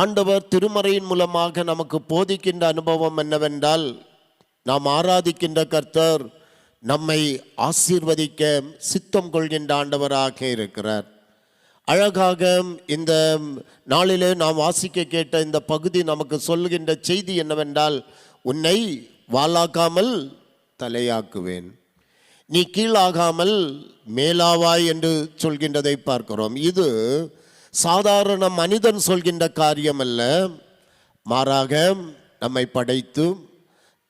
ஆண்டவர் திருமறையின் மூலமாக நமக்கு போதிக்கின்ற அனுபவம் என்னவென்றால் நாம் ஆராதிக்கின்ற கர்த்தர் நம்மை ஆசீர்வதிக்க சித்தம் கொள்கின்ற ஆண்டவராக இருக்கிறார். அழகாக இந்த நாளிலே நாம் வாசிக்க கேட்ட இந்த பகுதி நமக்கு சொல்லுகின்ற செய்தி என்னவென்றால் உன்னை வாளாக்காமல் தலையாக்குவேன். நீ கீழாகாமல் மேலாவாய் என்று சொல்கின்றதை பார்க்கிறோம். இது சாதாரண மனிதன் சொல்கின்ற காரியம் அல்ல மாறாக நம்மை படைத்து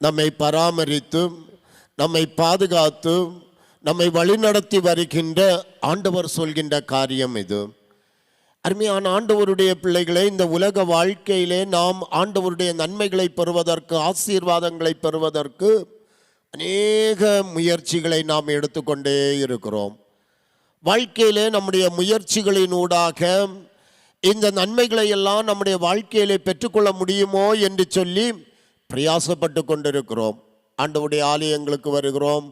நம்மை பராமரித்து நம்மை பாதுகாத்து நம்மை வழிநடத்தி வருகின்ற ஆண்டவர் சொல்கின்ற காரியம் இது. அருமையான ஆண்டவருடைய பிள்ளைகளே இந்த உலக வாழ்க்கையிலே நாம் ஆண்டவருடைய நன்மைகளை பெறுவதற்கு ஆசீர்வாதங்களை பெறுவதற்கு அநேக முயற்சிகளை நாம் எடுத்துக்கொண்டே இருக்கிறோம். வாழ்க்கையில் நம்முடைய முயற்சிகளினூடாக இந்த நன்மைகளை எல்லாம் நம்முடைய வாழ்க்கையில் பெற்றுக்கொள்ள முடியுமோ என்று சொல்லி பிரயாசப்பட்டு கொண்டிருக்கிறோம். ஆண்டவுடைய ஆலயங்களுக்கு வருகிறோம்.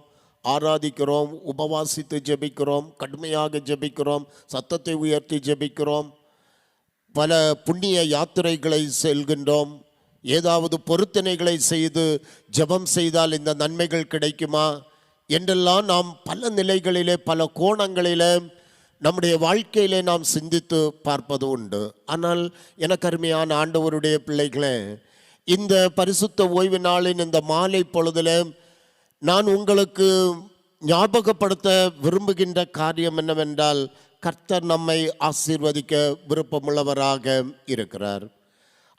ஆராதிக்கிறோம். உபவாசித்து ஜெபிக்கிறோம். கடுமையாக ஜெபிக்கிறோம். சத்தத்தை உயர்த்தி ஜெபிக்கிறோம். பல புண்ணிய யாத்திரைகளை செல்கின்றோம். ஏதாவது பொருத்தனைகளை செய்து ஜெபம் செய்தால் இந்த நன்மைகள் கிடைக்குமா? என்றெல்லாம் நாம் பல நிலைகளிலே பல கோணங்களிலே நம்முடைய வாழ்க்கையிலே நாம் சிந்தித்து பார்ப்பது உண்டு. ஆனால் எனக்கு அருமையான ஆண்டவருடைய பிள்ளைகளே இந்த பரிசுத்த ஓய்வு நாளின் இந்த மாலை பொழுதில் நான் உங்களுக்கு ஞாபகப்படுத்த விரும்புகின்ற காரியம் என்னவென்றால் கர்த்தர் நம்மை ஆசீர்வதிக்க விருப்பமுள்ளவராக இருக்கிறார்.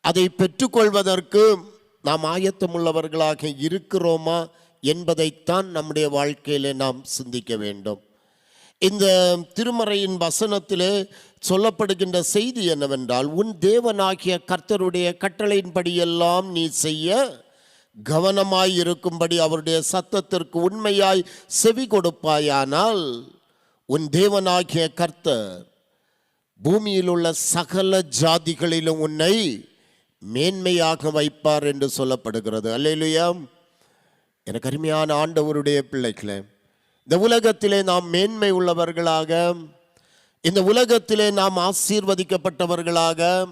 அதை பெற்றுக்கொள்வதற்கு நாம் ஆயத்தமுள்ளவர்களாக இருக்கிறோமா? என்பதைத்தான் நம்முடைய வாழ்க்கையிலே நாம் சிந்திக்க வேண்டும். இந்த திருமறையின் வசனத்திலே சொல்லப்படுகின்ற செய்தி என்னவென்றால் உன் தேவனாகிய கர்த்தருடைய கட்டளையின்படியெல்லாம் நீ செய்ய கவனமாய் இருக்கும்படி அவருடைய சத்தத்திற்கு உண்மையாய் செவி கொடுப்பாயானால் உன் தேவனாகிய கர்த்தர் பூமியில் உள்ள சகல ஜாதிகளிலும் உன்னை மேன்மையாக வைப்பார் என்று சொல்லப்படுகிறது. அல்லேலுயா! எனக்கு அருமையான ஆண்டவருடைய பிள்ளைகளே இந்த உலகத்திலே நாம் மேன்மை உள்ளவர்களாக இந்த உலகத்திலே நாம் ஆசீர்வதிக்கப்பட்டவர்களாக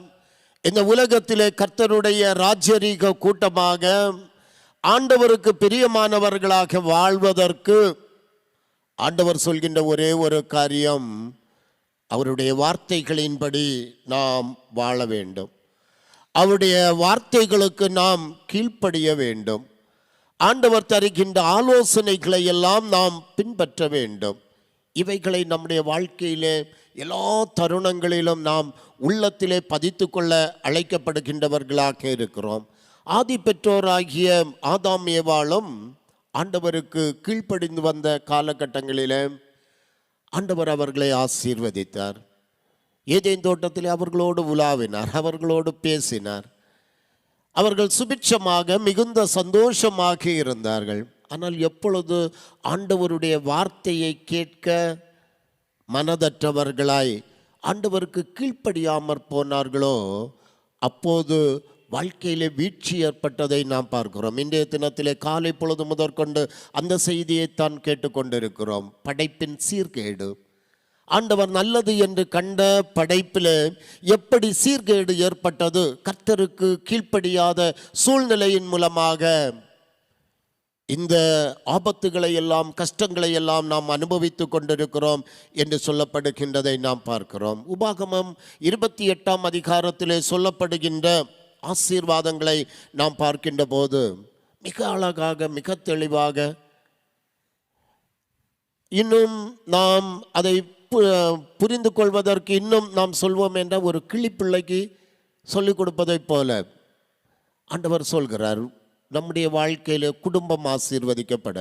இந்த உலகத்திலே கர்த்தருடைய ராஜரீக கூட்டமாக ஆண்டவருக்கு பிரியமானவர்களாக வாழ்வதற்கு ஆண்டவர் சொல்கின்ற ஒரே ஒரு காரியம் அவருடைய வார்த்தைகளின்படி நாம் வாழ வேண்டும். அவருடைய வார்த்தைகளுக்கு நாம் கீழ்ப்படிய வேண்டும். ஆண்டவர் தருகின்ற ஆலோசனைகளை எல்லாம் நாம் பின்பற்ற வேண்டும். இவைகளை நம்முடைய வாழ்க்கையிலே எல்லா தருணங்களிலும் நாம் உள்ளத்திலே பதித்து கொள்ள அழைக்கப்படுகின்றவர்களாக இருக்கிறோம். ஆதி பெற்றோராகிய ஆதாம் ஏவாளும் ஆண்டவருக்கு கீழ்ப்படிந்து வந்த காலகட்டங்களிலே ஆண்டவர் அவர்களை ஆசீர்வதித்தார். ஏதேன் தோட்டத்தில் அவர்களோடு உலாவினார் அவர்களோடு பேசினார். அவர்கள் சுபிட்சமாக மிகுந்த சந்தோஷமாக இருந்தார்கள். ஆனால் எப்பொழுது ஆண்டவருடைய வார்த்தையை கேட்க மனதற்றவர்களாய் ஆண்டவருக்கு கீழ்ப்படியாமற் போனார்களோ அப்போது வாழ்க்கையிலே வீழ்ச்சி ஏற்பட்டதை நாம் பார்க்கிறோம். இன்றைய தினத்திலே காலை பொழுது முதற்கொண்டு அந்த செய்தியைத்தான் கேட்டுக்கொண்டிருக்கிறோம். படைப்பின் சீர்கேடு. ஆண்டவர் நல்லது என்று கண்ட படைப்பில் எப்படி சீர்கேடு ஏற்பட்டது? கர்த்தருக்கு கீழ்ப்படியாத சூழ்நிலையின் மூலமாக இந்த ஆபத்துகளை எல்லாம் கஷ்டங்களை எல்லாம் நாம் அனுபவித்து கொண்டிருக்கிறோம் என்று சொல்லப்படுகின்றதை நாம் பார்க்கிறோம். உபாகமம் இருபத்தி எட்டாம் அதிகாரத்திலே சொல்லப்படுகின்ற ஆசீர்வாதங்களை நாம் பார்க்கின்ற போது மிக அழகாக மிக தெளிவாக இன்னும் நாம் அதை புரிந்து கொள்வதற்கு இன்னும் நாம் சொல்வோம் என்ற ஒரு கிளிப்பிள்ளைக்கு சொல்லிக் கொடுப்பதைப் போல ஆண்டவர் சொல்கிறார் நம்முடைய வாழ்க்கையில் குடும்பம் ஆசீர்வதிக்கப்பட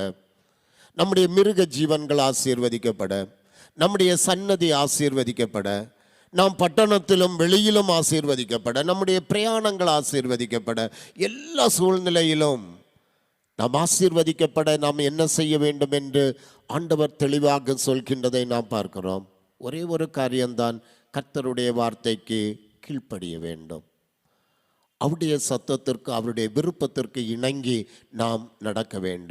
நம்முடைய மிருக ஜீவன்கள் ஆசீர்வதிக்கப்பட நம்முடைய சன்னதி ஆசீர்வதிக்கப்பட நாம் பட்டணத்திலும் வெளியிலும் ஆசீர்வதிக்கப்பட நம்முடைய பிரயாணங்கள் ஆசீர்வதிக்கப்பட எல்லா சூழ்நிலையிலும் நாம் ஆசீர்வதிக்கப்பட நாம் என்ன செய்ய வேண்டும் என்று ஆண்டவர் தெளிவாக சொல்கின்றதை நாம் பார்க்கிறோம். ஒரே ஒரு காரியம்தான் கர்த்தருடைய வார்த்தைக்கு கீழ்ப்படிய வேண்டும். அவருடைய சத்தத்திற்கு அவருடைய விருப்பத்திற்கு இணங்கி நாம் நடக்க வேண்டும்.